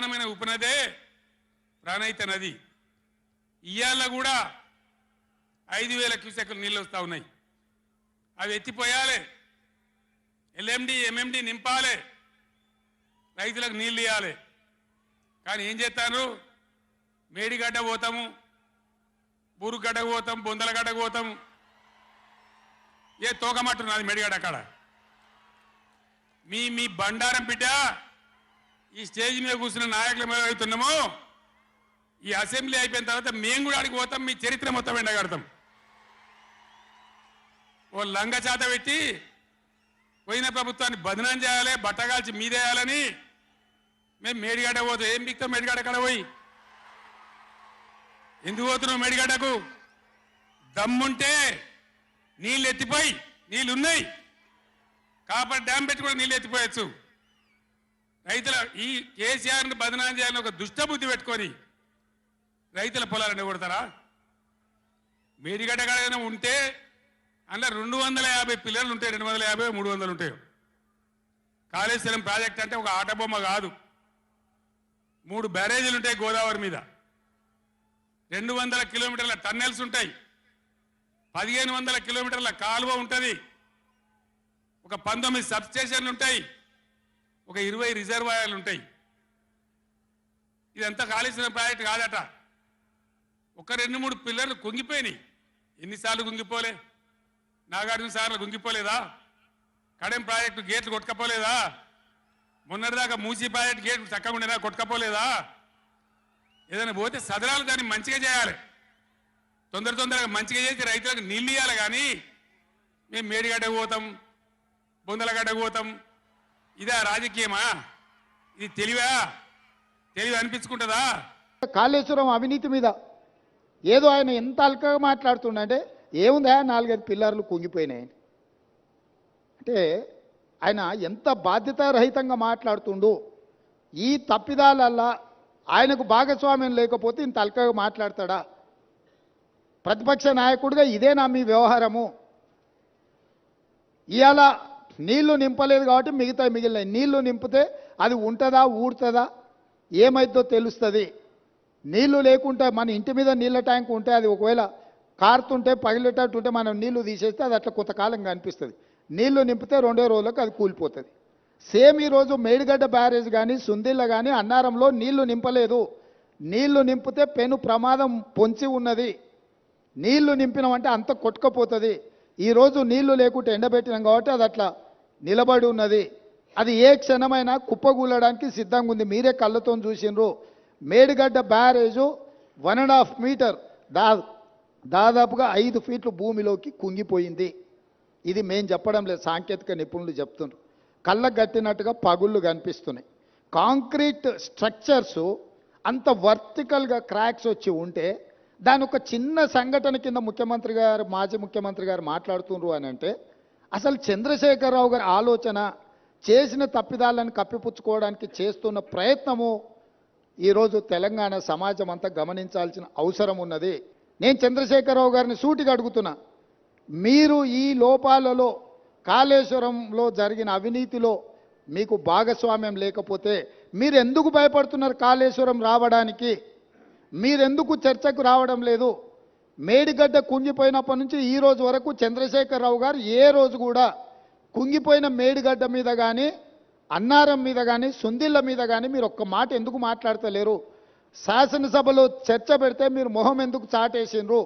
ఉపనదే ప్రాణహిత నది. ఇవాళ కూడా ఐదు వేల క్యూసెక్లు నీళ్ళు వస్తూ ఉన్నాయి. అవి ఎత్తిపోయాలి. ఎల్ఎండి ఎంఎండి నింపాలి. రైతులకు నీళ్ళు ఇవ్వాలి కానీ ఏం చేస్తాను మేడిగడ్డ పోతాము బూరుగడ్డకు పోతాం బొందలగడ్డకు పోతాం. ఏ తోకమట్టు నాది మేడిగడ్డ అక్కడ మీ మీ బండారం బిడ్డ ఈ స్టేజ్ మీద కూర్చున్న నాయకులు మేము అవుతున్నామో ఈ అసెంబ్లీ అయిపోయిన తర్వాత మేము కూడా అడిగి పోతాం మీ చరిత్ర మొత్తం ఎండగడతాం. ఓ లంగ చేత పెట్టి పోయిన ప్రభుత్వాన్ని బదనం చేయాలి బట్టగాల్చి మీదేయాలని మేము మేడిగడ్డ పోతాం ఏం బిక్తాం మేడిగడ్డ కాడ పోయి? ఎందుకు పోతున్నావు మేడిగడ్డకు? దమ్ముంటే నీళ్ళు ఎత్తిపోయి నీళ్ళు ఉన్నాయి కాపర్ డ్యామ్ పెట్టి కూడా నీళ్ళు ఎత్తిపోయచ్చు. రైతుల ఈ కేసీఆర్ని బదనాం చేయాలని ఒక దుష్టబుద్ధి పెట్టుకొని రైతుల పొలాలను కొడతారా మేడిగడ్డ ఏదైనా ఉంటే అందులో రెండు వందల యాభై పిల్లలు ఉంటాయి రెండు వందల యాభై మూడు వందలు ఉంటాయి. కాళేశ్వరం ప్రాజెక్ట్ అంటే ఒక ఆట బొమ్మ కాదు. మూడు బ్యారేజీలు ఉంటాయి గోదావరి మీద. రెండు వందల కిలోమీటర్ల టన్నెల్స్ ఉంటాయి. పదిహేను వందల కిలోమీటర్ల కాలువ ఉంటుంది. ఒక పంతొమ్మిది సబ్ స్టేషన్లు ఉంటాయి. ఒక ఇరవై రిజర్వాయర్లు ఉంటాయి. ఇదంతా కాలేసిన ప్రాజెక్ట్ కాదట. ఒక రెండు మూడు పిల్లర్లు కుంగిపోయినాయి. ఎన్నిసార్లు కుంగిపోలే? నాగార్జున సార్లు కుంగిపోలేదా? కడెం ప్రాజెక్టు గేట్లు కొట్టుకపోలేదా? మొన్నటిదాకా మూసీ ప్రాజెక్టు గేట్లు చక్కగా ఉండేదా కొట్టుకపోలేదా? ఏదైనా పోతే సదరాలు దాన్ని మంచిగా చేయాలి. తొందర తొందరగా మంచిగా చేసి రైతులకు నీళ్ళు ఇవ్వాలి కానీ మేము మేడిగడ్డకు పోతాం బొందలగడ్డకు పోతాం ఇదా రాజకీయమా? ఇది తెలివా? తెలివి అనిపించుకుంటుందా? కాళేశ్వరం అవినీతి మీద ఏదో ఆయన ఎంత అల్కగా మాట్లాడుతుండంటే ఏముందా నాలుగైదు పిల్లర్లు కుంగిపోయినాయి. అంటే ఆయన ఎంత బాధ్యతారహితంగా మాట్లాడుతుండు. ఈ తప్పిదాలల్లా ఆయనకు భాగస్వామ్యం లేకపోతే ఇంత అల్కగా మాట్లాడతాడా? ప్రతిపక్ష నాయకుడిగా ఇదేనా మీ వ్యవహారము. ఇవాళ నీళ్ళు నింపలేదు కాబట్టి మిగతా మిగిలినాయి. నీళ్ళు నింపితే అది ఉంటుందా ఊడుతుందా ఏమైద్దో తెలుస్తుంది. నీళ్ళు లేకుంటే మన ఇంటి మీద నీళ్ళ ట్యాంక్ ఉంటే అది ఒకవేళ కారుతుంటే పగిలేటట్టు ఉంటే మనం నీళ్ళు తీసేస్తే అది అట్లా కొంతకాలంగా కనిపిస్తుంది. నీళ్ళు నింపితే రెండో రోజులకు అది కూలిపోతుంది. సేమ్ ఈరోజు మేడిగడ్డ బ్యారేజ్ కానీ సుందిళ్ళ కానీ అన్నారంలో నీళ్ళు నింపలేదు. నీళ్ళు నింపితే పెను ప్రమాదం పొంచి ఉన్నది. నీళ్ళు నింపినామంటే అంత కొట్టుకపోతుంది. ఈరోజు నీళ్ళు లేకుంటే ఎండబెట్టినాం కాబట్టి అది అట్లా నిలబడి ఉన్నది. అది ఏ క్షణమైనా కుప్పగూలడానికి సిద్ధంగా ఉంది. మీరే కళ్ళతో చూసిండ్రు Medigadda barrage one and half metre దా దాదాపుగా ఐదు ఫీట్లు భూమిలోకి కుంగిపోయింది. ఇది మేము చెప్పడం లేదు. సాంకేతిక నిపుణులు చెప్తున్నారు కళ్ళకు కట్టినట్టుగా పగుళ్ళు కనిపిస్తున్నాయి. కాంక్రీట్ స్ట్రక్చర్స్ అంత వర్టికల్గా క్రాక్స్ వచ్చి ఉంటే దాని ఒక చిన్న సంఘటన కింద ముఖ్యమంత్రి గారు మాజీ ముఖ్యమంత్రి గారు మాట్లాడుతున్నారు అని అంటే అసలు చంద్రశేఖరరావు గారి ఆలోచన చేసిన తప్పిదాలను కప్పిపుచ్చుకోవడానికి చేస్తున్న ప్రయత్నము ఈరోజు తెలంగాణ సమాజం అంతా గమనించాల్సిన అవసరం ఉన్నది. నేను చంద్రశేఖరరావు గారిని సూటిగా అడుగుతున్నా మీరు ఈ లోపాలలో కాళేశ్వరంలో జరిగిన అవినీతిలో మీకు భాగస్వామ్యం లేకపోతే మీరు ఎందుకు భయపడుతున్నారు కాళేశ్వరం రావడానికి? మీరెందుకు చర్చకు రావడం లేదు? మేడిగడ్డ కుంగిపోయినప్పటి నుంచి ఈ రోజు వరకు చంద్రశేఖరరావు గారు ఏ రోజు కూడా కుంగిపోయిన మేడిగడ్డ మీద కానీ అన్నారం మీద కానీ సుందిళ్ళ మీద కానీ మీరు ఒక్క మాట ఎందుకు మాట్లాడతలేరు? శాసనసభలో చర్చ పెడితే మీరు మొహం ఎందుకు చాటేసినరు